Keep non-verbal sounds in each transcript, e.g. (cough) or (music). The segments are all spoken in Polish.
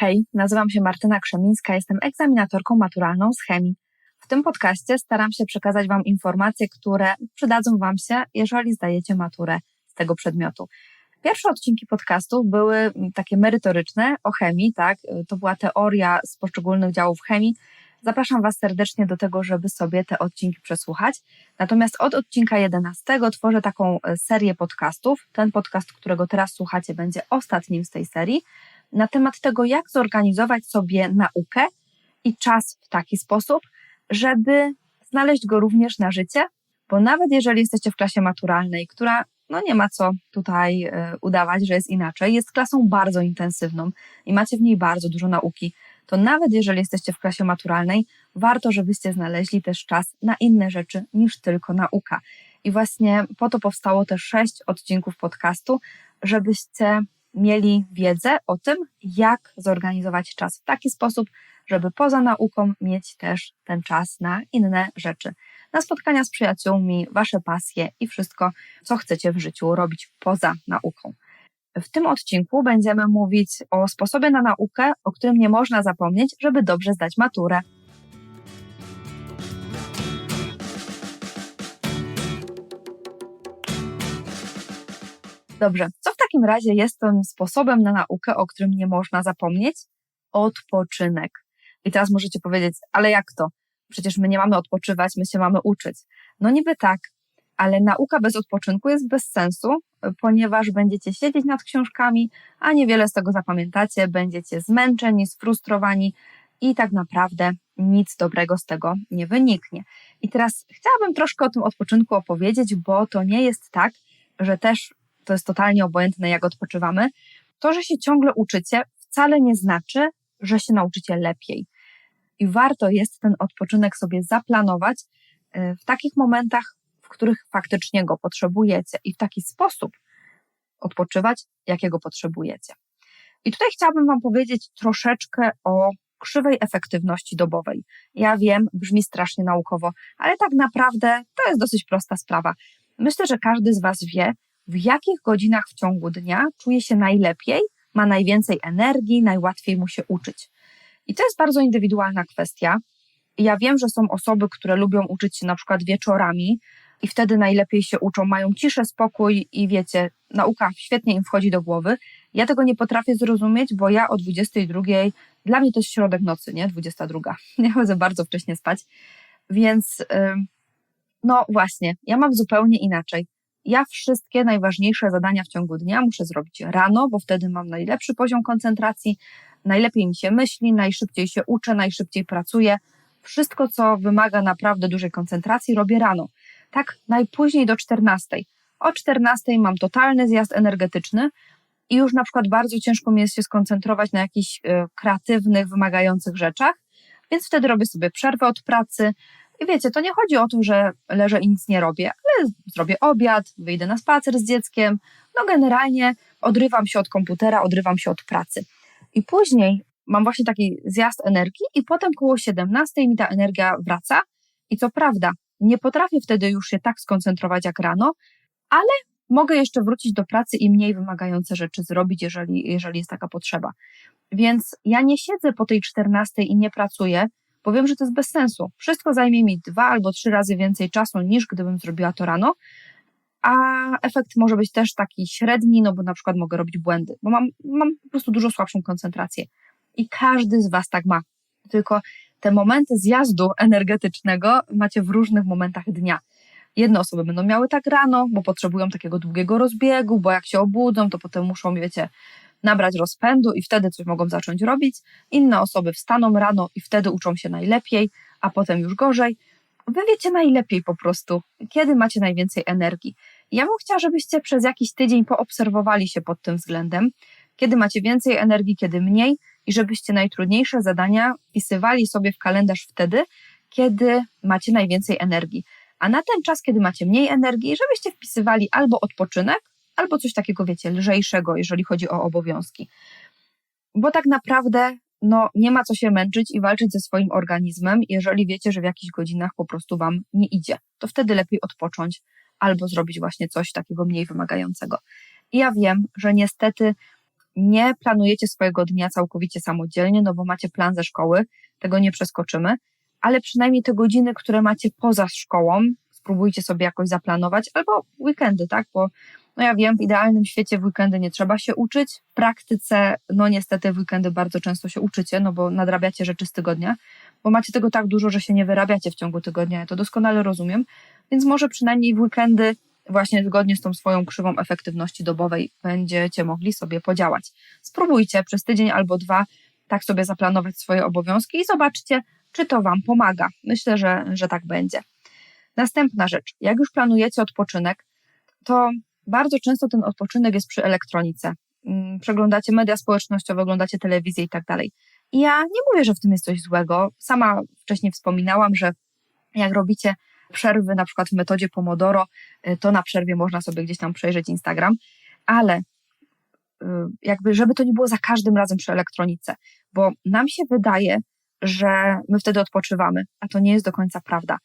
Hej, nazywam się Martyna Krzemińska, jestem egzaminatorką maturalną z chemii. W tym podcaście staram się przekazać Wam informacje, które przydadzą Wam się, jeżeli zdajecie maturę z tego przedmiotu. Pierwsze odcinki podcastu były takie merytoryczne o chemii, tak? To była teoria z poszczególnych działów chemii. Zapraszam Was serdecznie do tego, żeby sobie te odcinki przesłuchać. Natomiast od odcinka 11 tworzę taką e, serię podcastów. Ten podcast, którego teraz słuchacie, będzie ostatnim z tej serii na temat tego, jak zorganizować sobie naukę i czas w taki sposób, żeby znaleźć go również na życie, bo nawet jeżeli jesteście w klasie maturalnej, która no nie ma co tutaj y, udawać, że jest inaczej, jest klasą bardzo intensywną i macie w niej bardzo dużo nauki, to nawet jeżeli jesteście w klasie maturalnej, warto, żebyście znaleźli też czas na inne rzeczy niż tylko nauka. I właśnie po to powstało też sześć odcinków podcastu, żebyście mieli wiedzę o tym, jak zorganizować czas w taki sposób, żeby poza nauką mieć też ten czas na inne rzeczy. Na spotkania z przyjaciółmi, wasze pasje i wszystko, co chcecie w życiu robić poza nauką. W tym odcinku będziemy mówić o sposobie na naukę, o którym nie można zapomnieć, żeby dobrze zdać maturę. Dobrze, co w takim razie jest tym sposobem na naukę, o którym nie można zapomnieć? Odpoczynek. I teraz możecie powiedzieć, ale jak to? Przecież my nie mamy odpoczywać, my się mamy uczyć. No niby tak, ale nauka bez odpoczynku jest bez sensu, ponieważ będziecie siedzieć nad książkami, a niewiele z tego zapamiętacie, będziecie zmęczeni, sfrustrowani i tak naprawdę nic dobrego z tego nie wyniknie. I teraz chciałabym troszkę o tym odpoczynku opowiedzieć, bo to nie jest tak, że też to jest totalnie obojętne, jak odpoczywamy. To, że się ciągle uczycie, wcale nie znaczy, że się nauczycie lepiej. I warto jest ten odpoczynek sobie zaplanować y, w takich momentach, w których faktycznie go potrzebujecie i w taki sposób odpoczywać, jakiego potrzebujecie. I tutaj chciałabym Wam powiedzieć troszeczkę o krzywej efektywności dobowej. Ja wiem, brzmi strasznie naukowo, ale tak naprawdę to jest dosyć prosta sprawa. Myślę, że każdy z Was wie, w jakich godzinach w ciągu dnia czuje się najlepiej, ma najwięcej energii, najłatwiej mu się uczyć. I to jest bardzo indywidualna kwestia. Ja wiem, że są osoby, które lubią uczyć się na przykład wieczorami i wtedy najlepiej się uczą, mają ciszę, spokój i wiecie, nauka świetnie im wchodzi do głowy. Ja tego nie potrafię zrozumieć, bo ja o 22, dla mnie to jest środek nocy, nie? 22. (laughs) Ja chodzę bardzo wcześnie spać, więc no właśnie, ja mam zupełnie inaczej. Ja wszystkie najważniejsze zadania w ciągu dnia muszę zrobić rano, bo wtedy mam najlepszy poziom koncentracji, najlepiej mi się myśli, najszybciej się uczę, najszybciej pracuję. Wszystko, co wymaga naprawdę dużej koncentracji, robię rano. Tak najpóźniej do 14. O 14 mam totalny zjazd energetyczny i już na przykład bardzo ciężko mi jest się skoncentrować na jakichś y, kreatywnych, wymagających rzeczach, więc wtedy robię sobie przerwę od pracy, i wiecie, to nie chodzi o to, że leżę i nic nie robię, ale zrobię obiad, wyjdę na spacer z dzieckiem. No generalnie odrywam się od komputera, odrywam się od pracy. I później mam właśnie taki zjazd energii i potem koło 17 mi ta energia wraca. I co prawda, nie potrafię wtedy już się tak skoncentrować jak rano, ale mogę jeszcze wrócić do pracy i mniej wymagające rzeczy zrobić, jeżeli, jeżeli jest taka potrzeba. Więc ja nie siedzę po tej 14 i nie pracuję, bo wiem, że to jest bez sensu. Wszystko zajmie mi dwa albo trzy razy więcej czasu niż gdybym zrobiła to rano, a efekt może być też taki średni, no bo na przykład mogę robić błędy, bo mam, mam po prostu dużo słabszą koncentrację. I każdy z Was tak ma. Tylko te momenty zjazdu energetycznego macie w różnych momentach dnia. Jedne osoby będą miały tak rano, bo potrzebują takiego długiego rozbiegu, bo jak się obudzą, to potem muszą, wiecie, nabrać rozpędu i wtedy coś mogą zacząć robić. Inne osoby wstaną rano i wtedy uczą się najlepiej, a potem już gorzej. Wy wiecie najlepiej po prostu, kiedy macie najwięcej energii. Ja bym chciała, żebyście przez jakiś tydzień poobserwowali się pod tym względem, kiedy macie więcej energii, kiedy mniej i żebyście najtrudniejsze zadania wpisywali sobie w kalendarz wtedy, kiedy macie najwięcej energii. A na ten czas, kiedy macie mniej energii, żebyście wpisywali albo odpoczynek, albo coś takiego, wiecie, lżejszego, jeżeli chodzi o obowiązki. Bo tak naprawdę no, nie ma co się męczyć i walczyć ze swoim organizmem, jeżeli wiecie, że w jakichś godzinach po prostu wam nie idzie. To wtedy lepiej odpocząć albo zrobić właśnie coś takiego mniej wymagającego. I ja wiem, że niestety nie planujecie swojego dnia całkowicie samodzielnie, no bo macie plan ze szkoły, tego nie przeskoczymy, ale przynajmniej te godziny, które macie poza szkołą, spróbujcie sobie jakoś zaplanować, albo weekendy, tak? Bo no ja wiem, w idealnym świecie w weekendy nie trzeba się uczyć. W praktyce, no niestety w weekendy bardzo często się uczycie, no bo nadrabiacie rzeczy z tygodnia, bo macie tego tak dużo, że się nie wyrabiacie w ciągu tygodnia. Ja to doskonale rozumiem, więc może przynajmniej w weekendy właśnie zgodnie z tą swoją krzywą efektywności dobowej będziecie mogli sobie podziałać. Spróbujcie przez tydzień albo dwa tak sobie zaplanować swoje obowiązki i zobaczcie, czy to Wam pomaga. Myślę, że, że tak będzie. Następna rzecz. Jak już planujecie odpoczynek, to bardzo często ten odpoczynek jest przy elektronice. Mm, przeglądacie media społecznościowe, oglądacie telewizję i tak dalej. I ja nie mówię, że w tym jest coś złego. Sama wcześniej wspominałam, że jak robicie przerwy, na przykład w metodzie Pomodoro, y, to na przerwie można sobie gdzieś tam przejrzeć Instagram, ale y, jakby, żeby to nie było za każdym razem przy elektronice, bo nam się wydaje, że my wtedy odpoczywamy, a to nie jest do końca prawda.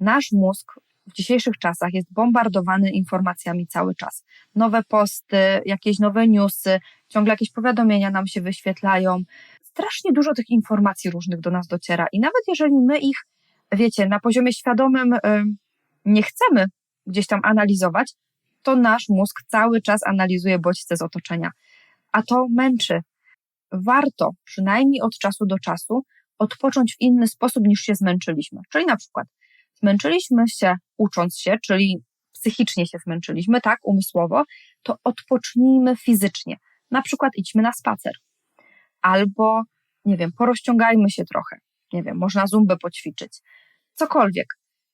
Nasz mózg w dzisiejszych czasach jest bombardowany informacjami cały czas. Nowe posty, jakieś nowe newsy, ciągle jakieś powiadomienia nam się wyświetlają. Strasznie dużo tych informacji różnych do nas dociera i nawet jeżeli my ich, wiecie, na poziomie świadomym nie chcemy gdzieś tam analizować, to nasz mózg cały czas analizuje bodźce z otoczenia. A to męczy. Warto przynajmniej od czasu do czasu odpocząć w inny sposób niż się zmęczyliśmy. Czyli na przykład zmęczyliśmy się ucząc się, czyli psychicznie się zmęczyliśmy, tak, umysłowo, to odpocznijmy fizycznie. Na przykład idźmy na spacer. Albo, nie wiem, porozciągajmy się trochę. Nie wiem, można zumbę poćwiczyć. Cokolwiek.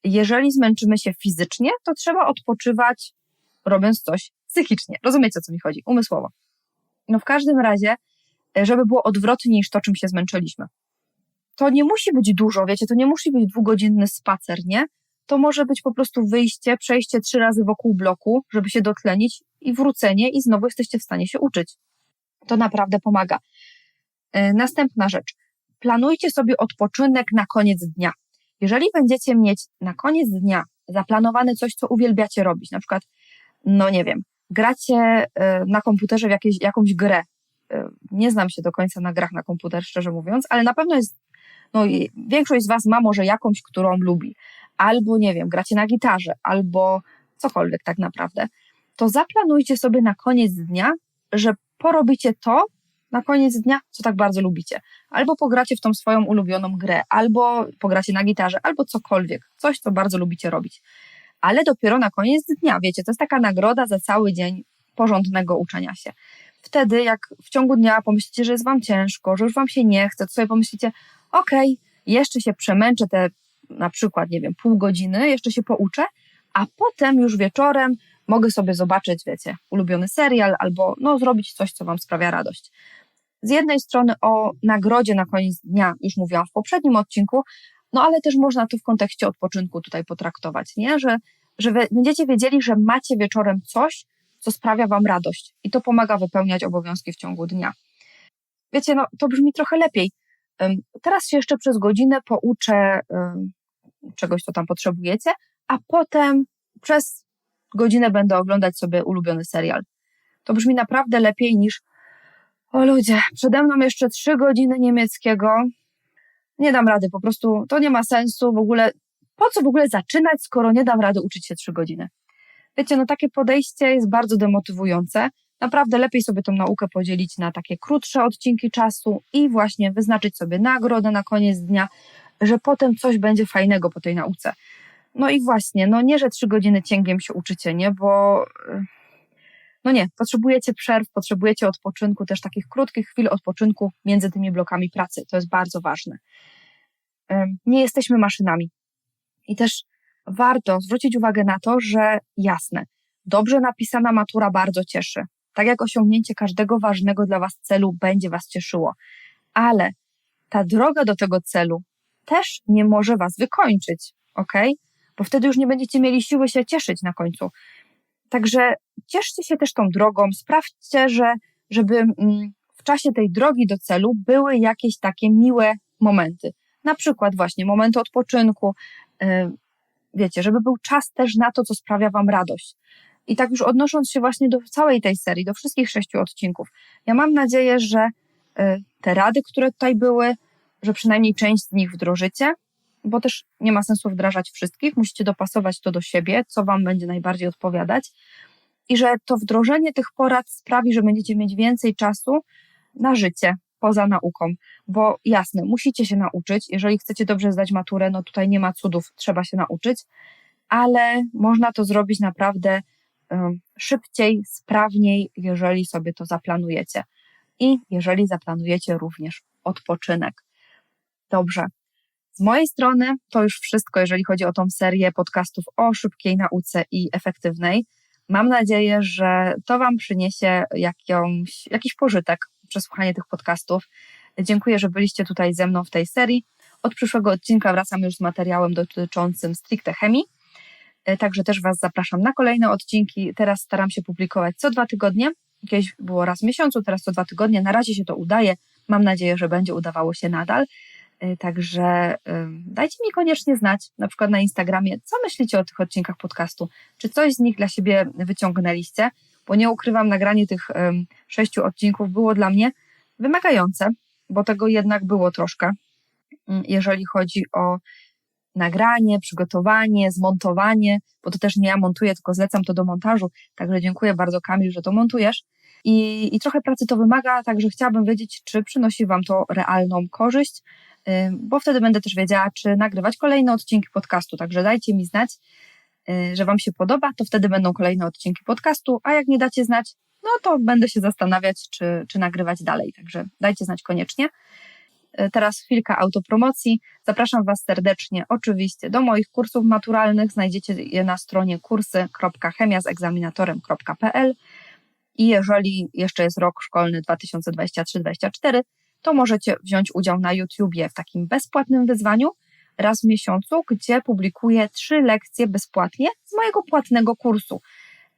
Jeżeli zmęczymy się fizycznie, to trzeba odpoczywać robiąc coś psychicznie. Rozumiecie, o co mi chodzi? Umysłowo. No w każdym razie, żeby było odwrotnie niż to, czym się zmęczyliśmy to nie musi być dużo, wiecie, to nie musi być dwugodzinny spacer, nie? To może być po prostu wyjście, przejście trzy razy wokół bloku, żeby się dotlenić i wrócenie i znowu jesteście w stanie się uczyć. To naprawdę pomaga. E, następna rzecz. Planujcie sobie odpoczynek na koniec dnia. Jeżeli będziecie mieć na koniec dnia zaplanowane coś, co uwielbiacie robić, na przykład, no nie wiem, gracie e, na komputerze w jakieś, jakąś grę. E, nie znam się do końca na grach na komputer, szczerze mówiąc, ale na pewno jest no i większość z Was ma może jakąś, którą lubi, albo nie wiem, gracie na gitarze, albo cokolwiek tak naprawdę, to zaplanujcie sobie na koniec dnia, że porobicie to na koniec dnia, co tak bardzo lubicie. Albo pogracie w tą swoją ulubioną grę, albo pogracie na gitarze, albo cokolwiek, coś, co bardzo lubicie robić. Ale dopiero na koniec dnia, wiecie, to jest taka nagroda za cały dzień porządnego uczenia się. Wtedy, jak w ciągu dnia pomyślicie, że jest Wam ciężko, że już Wam się nie chce, to sobie pomyślicie, okej, okay, jeszcze się przemęczę te na przykład, nie wiem, pół godziny, jeszcze się pouczę, a potem już wieczorem mogę sobie zobaczyć, wiecie, ulubiony serial albo no, zrobić coś, co Wam sprawia radość. Z jednej strony o nagrodzie na koniec dnia już mówiłam w poprzednim odcinku, no ale też można to w kontekście odpoczynku tutaj potraktować, nie? Że, że będziecie wiedzieli, że macie wieczorem coś, co sprawia Wam radość i to pomaga wypełniać obowiązki w ciągu dnia. Wiecie, no to brzmi trochę lepiej, Teraz się jeszcze przez godzinę pouczę czegoś, co tam potrzebujecie, a potem przez godzinę będę oglądać sobie ulubiony serial. To brzmi naprawdę lepiej niż o ludzie, przede mną jeszcze trzy godziny niemieckiego. Nie dam rady, po prostu to nie ma sensu w ogóle. Po co w ogóle zaczynać, skoro nie dam rady uczyć się trzy godziny? Wiecie, no takie podejście jest bardzo demotywujące naprawdę lepiej sobie tą naukę podzielić na takie krótsze odcinki czasu i właśnie wyznaczyć sobie nagrodę na koniec dnia, że potem coś będzie fajnego po tej nauce. No i właśnie, no nie, że trzy godziny cięgiem się uczycie, nie, bo no nie, potrzebujecie przerw, potrzebujecie odpoczynku, też takich krótkich chwil odpoczynku między tymi blokami pracy. To jest bardzo ważne. Nie jesteśmy maszynami. I też warto zwrócić uwagę na to, że jasne, dobrze napisana matura bardzo cieszy tak jak osiągnięcie każdego ważnego dla Was celu będzie Was cieszyło. Ale ta droga do tego celu też nie może Was wykończyć, ok? Bo wtedy już nie będziecie mieli siły się cieszyć na końcu. Także cieszcie się też tą drogą, sprawdźcie, że, żeby mm, w czasie tej drogi do celu były jakieś takie miłe momenty. Na przykład właśnie momenty odpoczynku, y, wiecie, żeby był czas też na to, co sprawia Wam radość. I tak już odnosząc się właśnie do całej tej serii, do wszystkich sześciu odcinków, ja mam nadzieję, że y, te rady, które tutaj były, że przynajmniej część z nich wdrożycie, bo też nie ma sensu wdrażać wszystkich, musicie dopasować to do siebie, co Wam będzie najbardziej odpowiadać. I że to wdrożenie tych porad sprawi, że będziecie mieć więcej czasu na życie poza nauką, bo jasne, musicie się nauczyć. Jeżeli chcecie dobrze zdać maturę, no tutaj nie ma cudów, trzeba się nauczyć, ale można to zrobić naprawdę szybciej, sprawniej, jeżeli sobie to zaplanujecie. I jeżeli zaplanujecie również odpoczynek. Dobrze, z mojej strony to już wszystko, jeżeli chodzi o tą serię podcastów o szybkiej nauce i efektywnej. Mam nadzieję, że to Wam przyniesie jakąś, jakiś pożytek, przesłuchanie tych podcastów. Dziękuję, że byliście tutaj ze mną w tej serii. Od przyszłego odcinka wracam już z materiałem dotyczącym stricte chemii. E, także też Was zapraszam na kolejne odcinki. Teraz staram się publikować co dwa tygodnie. Kiedyś było raz w miesiącu, teraz co dwa tygodnie. Na razie się to udaje. Mam nadzieję, że będzie udawało się nadal. Y, także dajcie mi koniecznie znać, na przykład na Instagramie, co myślicie o tych odcinkach podcastu. Czy coś z nich dla siebie wyciągnęliście? Bo nie ukrywam, nagranie tych sześciu odcinków było dla mnie wymagające, bo tego jednak było troszkę, mm, jeżeli chodzi o nagranie, przygotowanie, zmontowanie, bo to też nie ja montuję, tylko zlecam to do montażu. Także dziękuję bardzo, Kamil, że to montujesz. I, I trochę pracy to wymaga, także chciałabym wiedzieć, czy przynosi Wam to realną korzyść, bo wtedy będę też wiedziała, czy nagrywać kolejne odcinki podcastu. Także dajcie mi znać, y, że Wam się podoba, to wtedy będą kolejne odcinki podcastu, a jak nie dacie znać, no to będę się zastanawiać, czy, czy nagrywać dalej. Także dajcie znać koniecznie. Teraz chwilka autopromocji. Zapraszam Was serdecznie oczywiście do moich kursów maturalnych. Znajdziecie je na stronie kursy.chemiazegzaminatorem.pl i jeżeli jeszcze jest rok szkolny 2023-2024, to możecie wziąć udział na YouTubie w takim bezpłatnym wyzwaniu raz w miesiącu, gdzie publikuję trzy lekcje bezpłatnie z mojego płatnego kursu.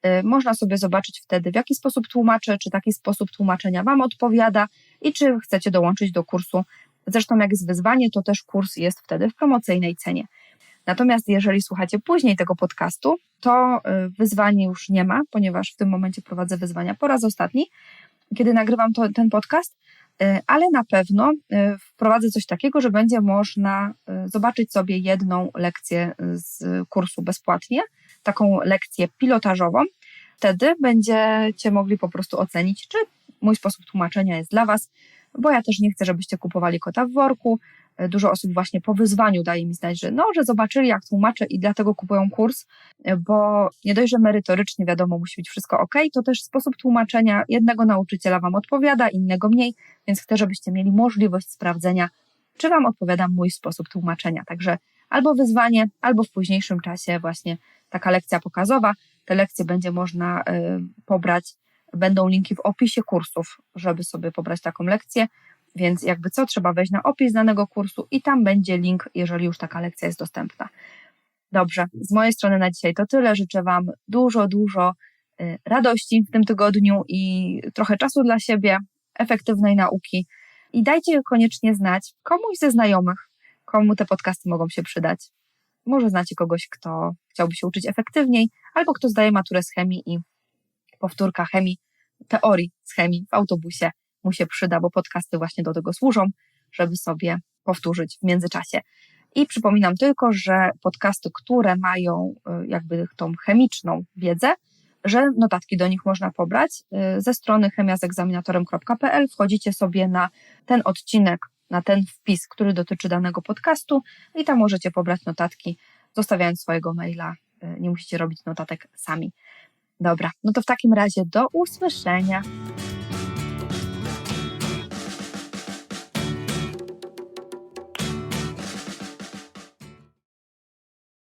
Y, można sobie zobaczyć wtedy, w jaki sposób tłumaczę, czy taki sposób tłumaczenia Wam odpowiada i czy chcecie dołączyć do kursu. Zresztą, jak jest wyzwanie, to też kurs jest wtedy w promocyjnej cenie. Natomiast jeżeli słuchacie później tego podcastu, to y, wyzwanie już nie ma, ponieważ w tym momencie prowadzę wyzwania po raz ostatni, kiedy nagrywam to, ten podcast, y, ale na pewno y, wprowadzę coś takiego, że będzie można zobaczyć sobie jedną lekcję z kursu bezpłatnie, taką lekcję pilotażową. Wtedy będziecie mogli po prostu ocenić, czy mój sposób tłumaczenia jest dla Was, bo ja też nie chcę, żebyście kupowali kota w worku, E, dużo osób właśnie po wyzwaniu daje mi znać, że no, że zobaczyli jak tłumaczę i dlatego kupują kurs, e, bo nie dość, że merytorycznie wiadomo musi być wszystko ok, to też sposób tłumaczenia jednego nauczyciela Wam odpowiada, innego mniej, więc chcę, żebyście mieli możliwość sprawdzenia, czy Wam odpowiada mój sposób tłumaczenia. Także albo wyzwanie, albo w późniejszym czasie właśnie taka lekcja pokazowa. Te lekcje będzie można y, pobrać, będą linki w opisie kursów, żeby sobie pobrać taką lekcję. Więc jakby co, trzeba wejść na opis danego kursu i tam będzie link, jeżeli już taka lekcja jest dostępna. Dobrze, z mojej strony na dzisiaj to tyle. Życzę Wam dużo, dużo y, radości w tym tygodniu i trochę czasu dla siebie, efektywnej nauki. I dajcie koniecznie znać komuś ze znajomych, komu te podcasty mogą się przydać. Może znacie kogoś, kto chciałby się uczyć efektywniej, albo kto zdaje maturę z chemii i powtórka chemii, teorii z chemii w autobusie mu się przyda, bo podcasty właśnie do tego służą, żeby sobie powtórzyć w międzyczasie. I przypominam tylko, że podcasty, które mają y, jakby tą chemiczną wiedzę, że notatki do nich można pobrać y, ze strony chemiazegzaminatorem.pl. Wchodzicie sobie na ten odcinek, na ten wpis, który dotyczy danego podcastu i tam możecie pobrać notatki, zostawiając swojego maila. Y, nie musicie robić notatek sami. Dobra, no to w takim razie do usłyszenia.